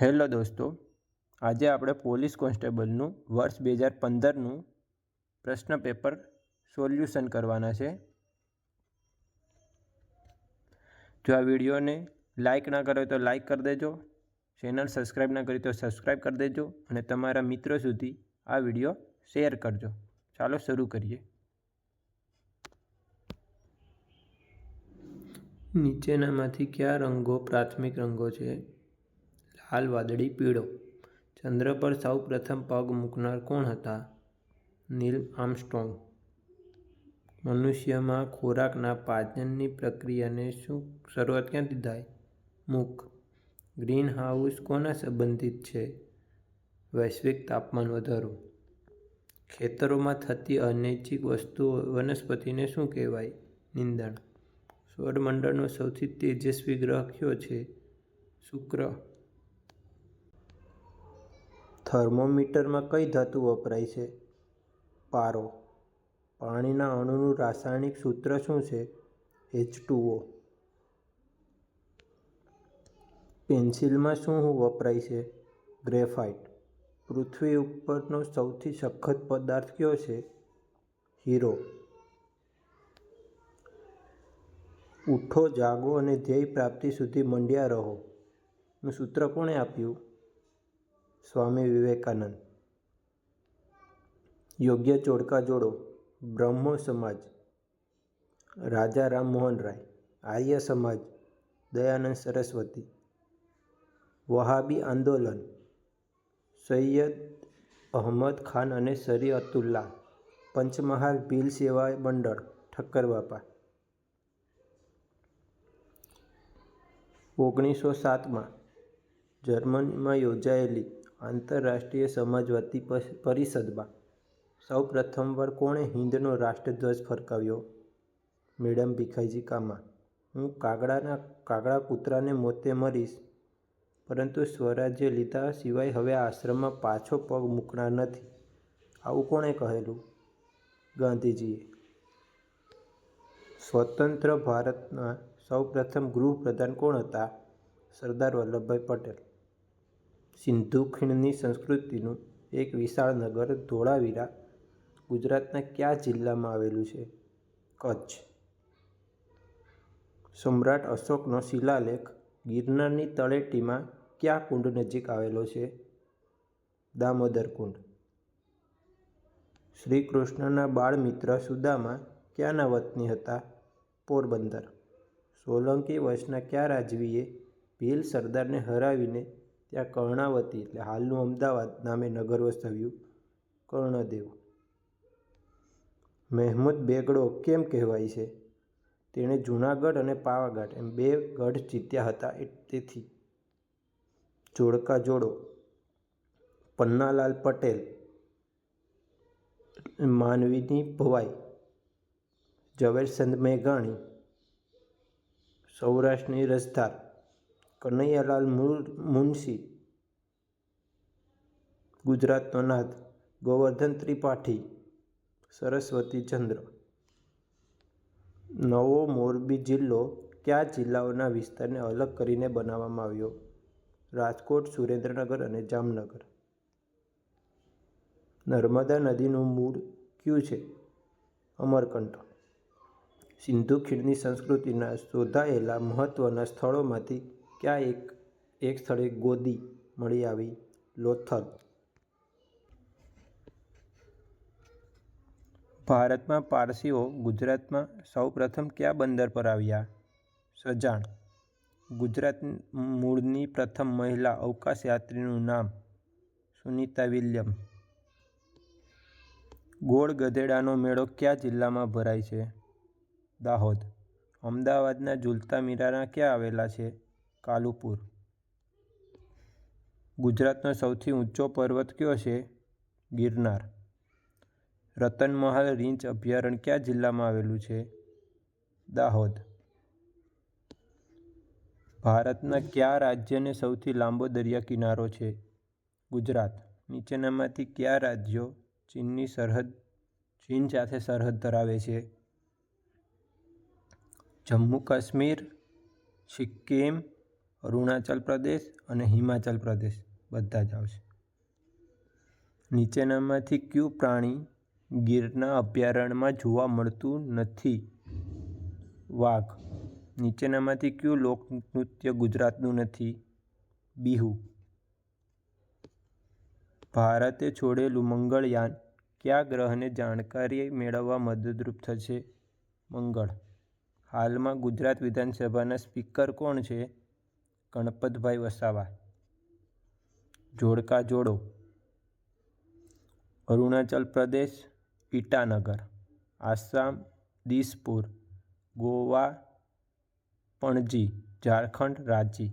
Hello દોસ્તો, આજે આપણે પોલીસ કોન્સ્ટેબલનું વર્ષ બે હજાર પંદરનું પ્રશ્ન પેપર સોલ્યુશન કરવાના છે. જો આ વિડીયોને લાઇક ના કરો તો લાઇક કરી દેજો, ચેનલ સબસ્ક્રાઈબ ના કરી તો સબસ્ક્રાઈબ કરી દેજો અને તમારા મિત્રો સુધી આ વીડિયો શેર કરજો. ચાલો શરૂ કરીએ. નીચેનામાંથી કયા રંગો પ્રાથમિક રંગો છે? લાલ વાદળી પીળો. ચંદ્ર પર સૌ પ્રથમ પગ મૂકનાર કોણ હતા? Neil Armstrong. મનુષ્યમાં ખોરાકના પાચનની પ્રક્રિયાને શું શરૂઆત ક્યાંથી થાય? મુખ ગ્રીન હાઉસ કોના સંબંધિત છે? વૈશ્વિક તાપમાન વધારો. ખેતરોમાં થતી અનૈચ્છિક વસ્તુઓ વનસ્પતિને શું કહેવાય? નિંદણ. સૌરમંડળનો સૌથી તેજસ્વી ગ્રહ કયો છે? શુક્ર. થર્મોમીટરમાં કઈ ધાતુ વપરાય છે? પારો. પાણીના અણુનું રાસાયણિક સૂત્ર શું છે? એચ ટુઓ પેન્સિલમાં શું વપરાય છે? ગ્રેફાઇટ. પૃથ્વી ઉપરનો સૌથી સખત પદાર્થ કયો છે? હીરો. ઉઠો, જાગો અને ધ્યેય પ્રાપ્તિ સુધી મંડ્યા રહો. નું સૂત્ર કોણે આપ્યું? સ્વામી વિવેકાનંદ. યોગ્ય ચોડકા જોડો, બ્રહ્મો સમાજ. રાજા રામમોહન રાય, આર્ય સમાજ, દયાનંદ સરસ્વતી. વહાબી આંદોલન, સૈયદ અહમદ ખાન અને શરીઅતુલ્લાહ પંચમહાલ ભીલ સેવા મંડળ, ઠક્કર બાપા. ઓગણીસો સાતમાં જર્મનીમાં યોજાયેલી આંતરરાષ્ટ્રીય સમાજવાદી પરિષદમાં સૌ પ્રથમવાર કોણે હિન્દનો રાષ્ટ્રધ્વજ ફરકાવ્યો? મેડમ ભીખાઈજી કામા, હું કાગડાના, કાગડા કૂતરાને મોતે મરીશ, પરંતુ સ્વરાજ્ય લીધા સિવાય હવે આશ્રમમાં પાછો પગ મૂકનાર નથી. આવું કોણે કહેલું? ગાંધીજીએ. સ્વતંત્ર ભારતના સૌ પ્રથમ ગૃહપ્રધાન કોણ હતા? સરદાર વલ્લભભાઈ પટેલ. સિંધુ ખીણની સંસ્કૃતિનું એક વિશાળ નગર ધોળાવીરા, ગુજરાતના કયા જિલ્લામાં આવેલું છે? કચ્છ. સમ્રાટ અશોકનો શિલાલેખ ગિરનારની તળેટીમાં કયા કુંડ નજીક આવેલો છે? દામોદર કુંડ. શ્રી કૃષ્ણના બાળમિત્ર સુદામા ક્યાંના વતની હતા? પોરબંદર. સોલંકી વંશના કયા રાજવીએ ભીલ સરદારને હરાવીને ત્યાં કર્ણાવતી એટલે હાલનું અમદાવાદ નામે નગર વસાવ્યું કર્ણદેવ. મહેમૂદ બેગડો કેમ કહેવાય છે? તેણે જૂનાગઢ અને પાવાગઢ એમ બે ગઢ જીત્યા હતા તેથી. જોડકા જોડો, પન્નાલાલ પટેલ માનવીની ભવાઈ, ઝવેરચંદ મેઘાણી, સૌરાષ્ટ્રની રસધાર કનૈયાલાલ મુનશી, ગુજરાતનો નાથ, ગોવર્ધન ત્રિપાઠી, સરસ્વતી ચંદ્ર. નવો મોરબી જિલ્લો કયા જિલ્લાઓના વિસ્તારને અલગ કરીને બનાવવામાં આવ્યો? રાજકોટ, સુરેન્દ્રનગર અને જામનગર. નર્મદા નદીનું મૂળ ક્યું છે? અમરકંટક સિંધુ ખીણની સંસ્કૃતિના શોધાયેલા મહત્ત્વના સ્થળોમાંથી ક્યાં એક એક સ્થળે ગોદી મળી આવી? લોથલ. ભારતમાં પારસીઓ ગુજરાતમાં સૌ પ્રથમ કયા બંદર પર આવ્યા? સજાણ. ગુજરાત મૂળની પ્રથમ મહિલા અવકાશયાત્રીનું નામ સુનિતા વિલિયમ. ગોળ ગધેડાનો મેળો કયા જિલ્લામાં ભરાય છે? દાહોદ. અમદાવાદના ઝૂલતા મીરાના ક્યાં આવેલા છે? કાલુપુર. ગુજરાતનો સૌથી ઊંચો પર્વત કયો છે? ગિરનાર. રતનમહાલ રીંછ અભયારણ્ય કયા જિલ્લામાં આવેલું છે? દાહોદ. ભારતના કયા રાજ્યને સૌથી લાંબો દરિયા કિનારો છે? ગુજરાત. નીચેનામાંથી કયા રાજ્યો ચીનની સરહદ, ચીન સાથે સરહદ ધરાવે છે? જમ્મુ કાશ્મીર, સિક્કિમ અરુણાચલ પ્રદેશ અને હિમાચલ પ્રદેશ બધા જ આવશે. નીચેનામાંથી કયું પ્રાણી ગીરના અભયારણ્યમાં જોવા મળતું નથી? વાઘ. નીચેનામાંથી કયું લોકનૃત્ય ગુજરાતનું નથી? બિહુ. ભારતે છોડેલું મંગળયાન કયા ગ્રહને જાણકારી મેળવવા મદદરૂપ થશે? મંગળ. હાલમાં ગુજરાત વિધાનસભાના સ્પીકર કોણ છે? ગણપતભાઈ વસાવા. જોડકા જોડો. અરુણાચલ પ્રદેશ, ઈટાનગર. આસામ, દિસપુર. ગોવા, પણજી. ઝારખંડ રાંચી.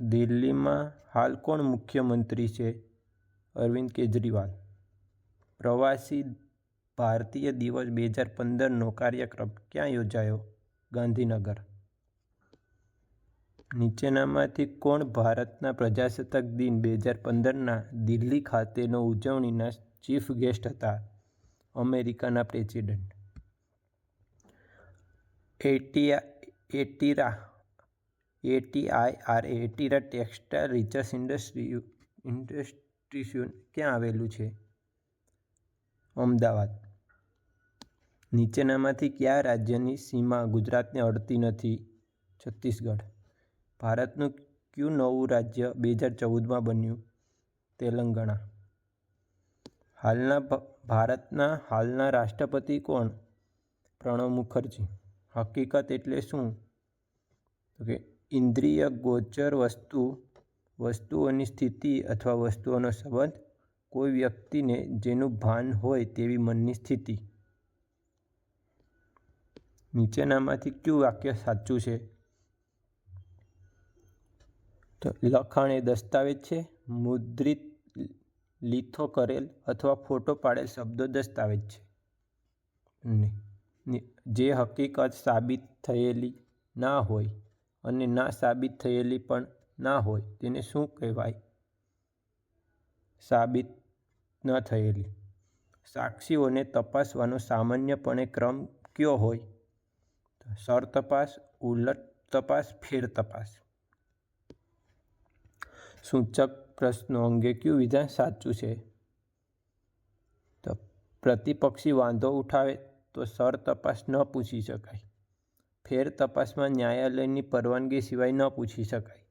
દિલ્હીમાં હાલ કોણ મુખ્યમંત્રી છે? અરવિંદ કેજરીવાલ. પ્રવાસી ભારતીય દિવસ બે હજાર પંદરનો કાર્યક્રમ ક્યાં યોજાયો? ગાંધીનગર. નીચેનામાંથી કોણ ભારતના પ્રજાસત્તાક દિન બે હજાર પંદરના દિલ્હી ખાતેનો ઉજવણીના ચીફ ગેસ્ટ હતા? અમેરિકાના president. એટીઆ ATIRA A T I R ATIRA textile research industry industries ક્યાં આવેલું છે? અમદાવાદ. નીચેનામાંથી કયા રાજ્યની સીમા ગુજરાતને અડતી નથી? છત્તીસગઢ. ભારતનું કયું નવું રાજ્ય બે હજાર ચૌદમાં બન્યું? તેલંગાણા. હાલના ભારતના હાલના રાષ્ટ્રપતિ કોણ? પ્રણવ મુખર્જી. હકીકત એટલે શું? તો કે ઇન્દ્રિય, ગોચર, વસ્તુ, વસ્તુઓની સ્થિતિ અથવા વસ્તુઓનો સંબંધ કોઈ વ્યક્તિને જેનું ભાન હોય તેવી મનની સ્થિતિ. નીચેનામાંથી કયું વાક્ય સાચું છે? તો લખાણ એ દસ્તાવેજ છે. મુદ્રિત લીથો કરેલ અથવા ફોટો પાડેલ શબ્દો દસ્તાવેજ છે. જે હકીકત સાબિત થયેલી ના હોય અને ના સાબિત થયેલી પણ ના હોય તેને શું કહેવાય? સાબિત ન થયેલી. સાક્ષીઓને તપાસવાનો સામાન્યપણે ક્રમ કયો હોય? સર તપાસ ઉલટ તપાસ, ફેર તપાસ. સૂચક પ્રશ્નો અંગે કયું વિધાન સાચું છે? તો પ્રતિપક્ષી વાંધો ઉઠાવે તો સર તપાસ ન પૂછી શકાય. ફેર તપાસમાં ન્યાયાલયની પરવાનગી સિવાય ન પૂછી શકાય.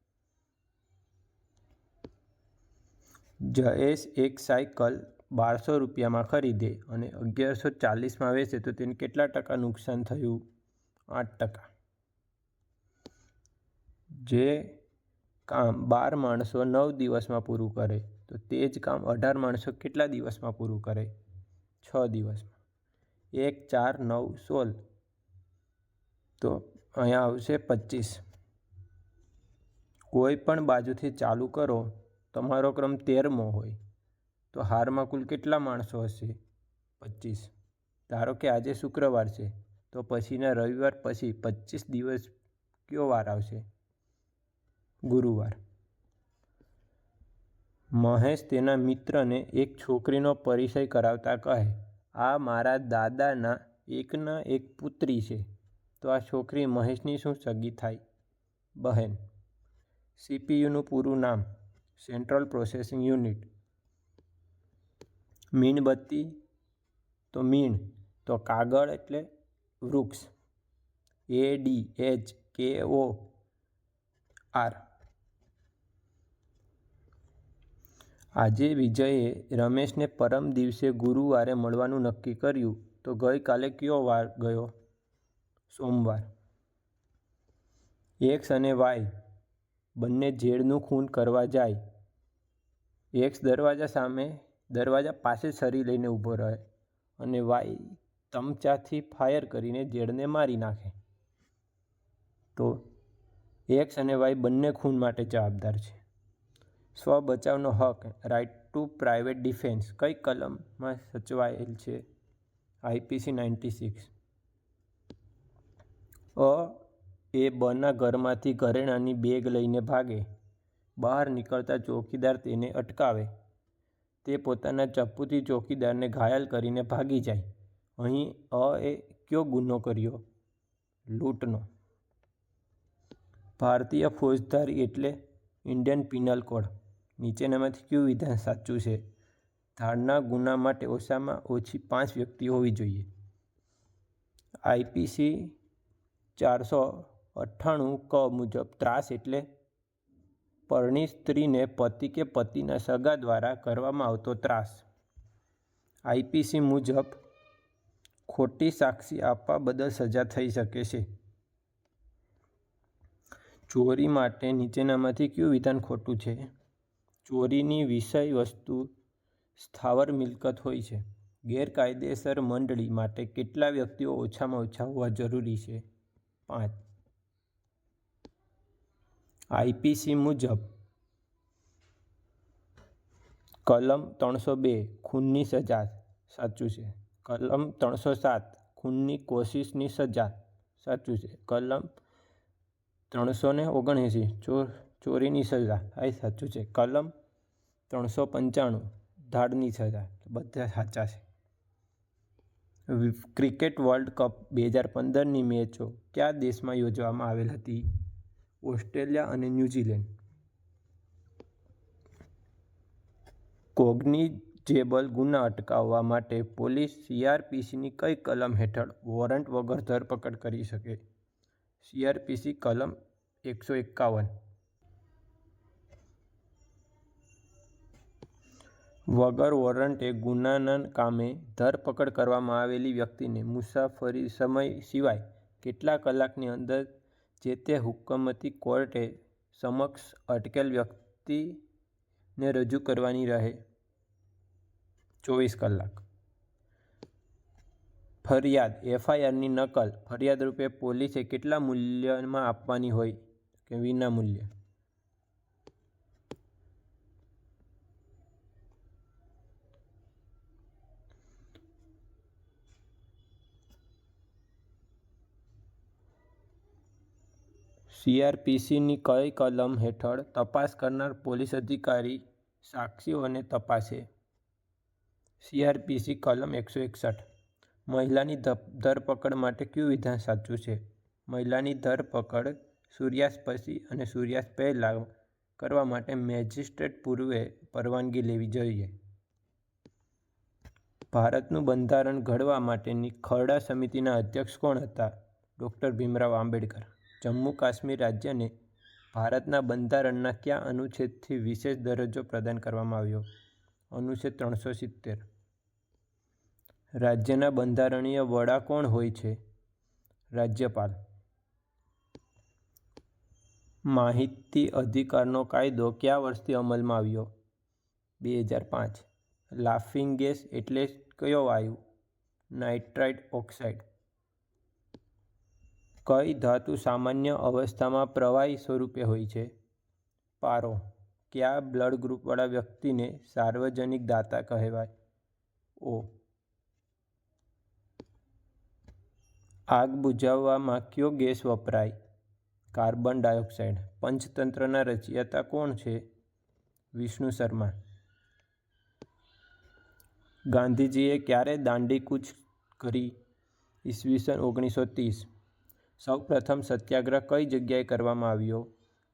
જયેશ એક સાયકલ બારસો રૂપિયામાં ખરીદે અને અગિયારસો ચાલીસમાં વેચે તો તેને કેટલા ટકા નુકસાન થયું? આઠ ટકા. જે કામ બાર માણસો નવ દિવસમાં પૂરું કરે, તો તે જ કામ અઢાર માણસો કેટલા દિવસમાં પૂરું કરે? છ દિવસમાં. એક, ચાર, નવ, સોળ. તો અહીંયા આવશે પચીસ. કોઈ પણ બાજુથી ચાલુ કરો, તમારો ક્રમ તેરમો હોય, તો હારમાં કુલ કેટલા માણસો હશે? પચીસ. ધારો કે આજે શુક્રવાર છે, તો પછીના રવિવાર પછી પચીસ દિવસ કયો વાર આવશે? ગુરુવાર. મહેશ તેના મિત્રને એક છોકરીનો પરિચય કરાવતા કહે, આ મારા દાદાના એકના એક પુત્રી છે. તો આ છોકરી મહેશની શું સગી થાય? બહેન. સીપીયુનું પૂરું નામ, સેન્ટ્રલ પ્રોસેસિંગ યુનિટ. મીણબત્તી તો મીણ, તો કાગળ એટલે વૃક્ષ. એ D H K O R. આજે વિજયે રમેશને પરમ દિવસે ગુરુવારે મળવાનું નક્કી કર્યું તો ગઈકાલે કયો વાર ગયો? સોમવાર. એક્સ અને વાય બંને ઝેડનું ખૂન કરવા જાય. એક્સ દરવાજા સામે દરવાજા પાસે સરી લઈને ઊભો રહે અને વાય તમચાથી ફાયર કરીને ઝેડને મારી નાખે. તો એક્સ અને વાય બંને ખૂન માટે જવાબદાર છે. સ્વ બચાવનો હક રાઇટ ટુ પ્રાઇવેટ ડિફેન્સ કઈ કલમમાં સચવાયેલ છે? આઈપીસી નાઇન્ટી સિક્સ અ, એ બના ઘરમાંથી ઘરેણાંની બેગ લઈને ભાગે. બહાર નીકળતા ચોકીદાર તેને અટકાવે. તે પોતાના ચપ્પુથી ચોકીદારને ઘાયલ કરીને ભાગી જાય. અહીં અ એ કયો ગુનો કર્યો? લૂંટનો. ભારતીય ફોજદારી એટલે ઇન્ડિયન પિનલ કોડ. નીચેનામાંથી કયું વિધાન સાચું છે? ધાડના ગુના માટે ઓછામાં ઓછી પાંચ વ્યક્તિ હોવી જોઈએ. આઈપીસી ચારસો અઠ્ઠાણું ક મુજબ ત્રાસ એટલે પરણી સ્ત્રીને પતિ કે પતિના સગા દ્વારા કરવામાં આવતો ત્રાસ. આઈપીસી મુજબ ખોટી સાક્ષી આપવા બદલ સજા થઈ શકે છે. ચોરી માટે નીચેનામાંથી કયું વિધાન ખોટું છે? ચોરીની વિષય વસ્તુ સ્થાવર મિલકત હોય છે. ગેરકાયદેસર મંડળી માટે કેટલા વ્યક્તિઓ ઓછામાં ઓછા હોવા જરૂરી છે? પાંચ. આઈપીસી મુજબ કલમ ત્રણસો બે ખૂનની સજા સાચું છે. કલમ ત્રણસો સાત ખૂનની કોશિશની સજા સાચું છે. કલમ ત્રણસો ને ઓગણએંસી ચોર ચોરીની સજા. આ સાચું છે. કલમ ત્રણસો પંચાણું, ધાડની સજા. બધા સાચા છે. ક્રિકેટ વર્લ્ડ કપ બે હજાર પંદરની મેચો કયા દેશમાં યોજવામાં આવેલ હતી? ઓસ્ટ્રેલિયા અને ન્યૂઝીલેન્ડ. કોગ્નિજેબલ ગુના અટકાવવા માટે પોલીસ સીઆરપીસીની કઈ કલમ હેઠળ વોરંટ વગર ધરપકડ કરી શકે? સીઆરપીસી કલમ એકસો એકાવન. વગર વોરંટે ગુનાના કામે ધરપકડ કરવામાં આવેલી વ્યક્તિને મુસાફરી સમય સિવાય કેટલા કલાકની અંદર જે તે હુકમતી કોર્ટે સમક્ષ અટકેલ વ્યક્તિને રજૂ કરવાની રહે. ચોવીસ કલાક. ફરિયાદ. એફઆઈઆરની નકલ. ફરિયાદ રૂપે પોલીસે કેટલા મૂલ્યમાં આપવાની હોય કે વિના મૂલ્ય? સીઆરપીસીની કઈ કલમ હેઠળ તપાસ કરનાર પોલીસ અધિકારી સાક્ષીઓને તપાસે? સીઆરપીસી કલમ એકસો એકસઠ. મહિલાની ધરપકડ માટે કયું વિધાન સાચું છે? મહિલાની ધરપકડ સૂર્યાસ્ત પછી અને સૂર્યાસ્ત પહેલાં કરવા માટે મેજિસ્ટ્રેટ પૂર્વે પરવાનગી લેવી જોઈએ. ભારતનું બંધારણ ઘડવા માટેની ખરડા સમિતિના અધ્યક્ષ કોણ હતા? ડૉક્ટર ભીમરાવ આંબેડકર. જમ્મુ કાશ્મીર રાજ્યને ભારતના બંધારણના કયા અનુચ્છેદથી વિશેષ દરજ્જો પ્રદાન કરવામાં આવ્યો? અનુચ્છેદ ત્રણસો સિત્તેર. રાજ્યના બંધારણીય વડા કોણ હોય છે? રાજ્યપાલ. માહિતી અધિકારનો કાયદો કયા વર્ષથી અમલમાં આવ્યો? બે હજાર પાંચ. લાફિંગ ગેસ એટલે કયો વાયુ? Nitrite oxide. કઈ ધાતુ સામાન્ય અવસ્થામાં પ્રવાહી સ્વરૂપે હોય છે? પારો. કયા બ્લડ ગ્રુપવાળા વ્યક્તિને સાર્વજનિક દાતા કહેવાય? ઓ. આગ બુઝાવવામાં કયો ગેસ વપરાય? Carbon dioxide. પંચતંત્રના રચયતા કોણ છે? વિષ્ણુ શર્મા. ગાંધીજીએ ક્યારે દાંડી કૂચ કરી? ઈસવીસન ઓગણીસો ત્રીસ. સૌપ્રથમ સત્યાગ્રહ કઈ જગ્યાએ કરવામાં આવ્યો?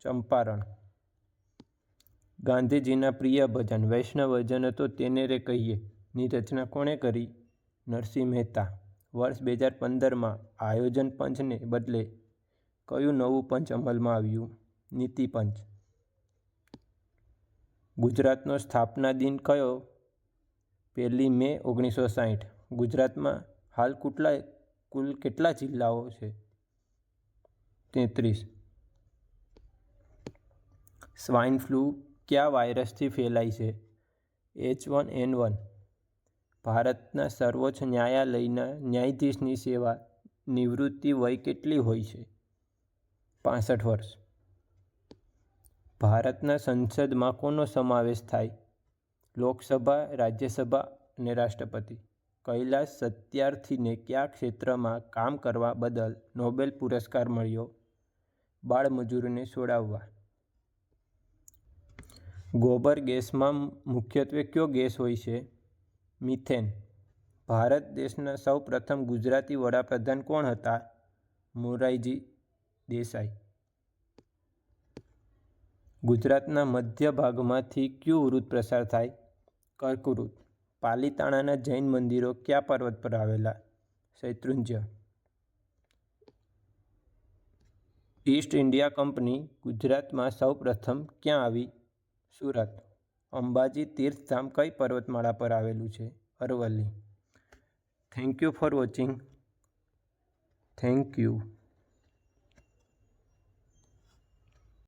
ચંપારણ. ગાંધીજીના પ્રિય ભજન વૈષ્ણવજન તો તેને રે કહીએ, ની રચના કોણે કરી? નરસિંહ મહેતા. વર્ષ બે હજાર પંદરમાં આયોજન પંચને બદલે કયું નવું પંચ અમલમાં આવ્યું? નીતિ પંચ. ગુજરાતનો સ્થાપના દિન કયો? પહેલી મે ઓગણીસો સાહીઠ. ગુજરાતમાં હાલ કેટલા, કુલ કેટલા જિલ્લાઓ છે? તેત્રીસ. સ્વાઇન ફ્લૂ કયા વાયરસથી ફેલાય છે? H one N one. ભારતના સર્વોચ્ચ ન્યાયાલયના ન્યાયાધીશની સેવા નિવૃત્તિ વય કેટલી હોય છે? પાસઠ વર્ષ. ભારતના સંસદમાં કોનો સમાવેશ થાય? લોકસભા, રાજ્યસભા અને રાષ્ટ્રપતિ. કૈલાસ સત્યાર્થીને કયા ક્ષેત્રમાં કામ કરવા બદલ નોબેલ પુરસ્કાર મળ્યો? બાળમજૂરોને છોડાવવા. ગોબર ગેસમાં મુખ્યત્વે કયો ગેસ હોય છે? મિથેન. ભારત દેશના સૌ પ્રથમ ગુજરાતી વડાપ્રધાન કોણ હતા? મોરારજી દેસાઈ. ગુજરાતના મધ્ય ભાગમાંથી કયું વૃત પ્રસાર થાય? કર્કવૃત. પાલીતાણાના જૈન મંદિરો કયા પર્વત પર આવેલા? શૈત્રુંજ્ય. ઈસ્ટ ઇન્ડિયા કંપની ગુજરાતમાં સૌપ્રથમ ક્યાં આવી? સુરત. અંબાજી તીર્થધામ કઈ પર્વતમાળા પર આવેલું છે? Aravalli. Thank you for watching thank you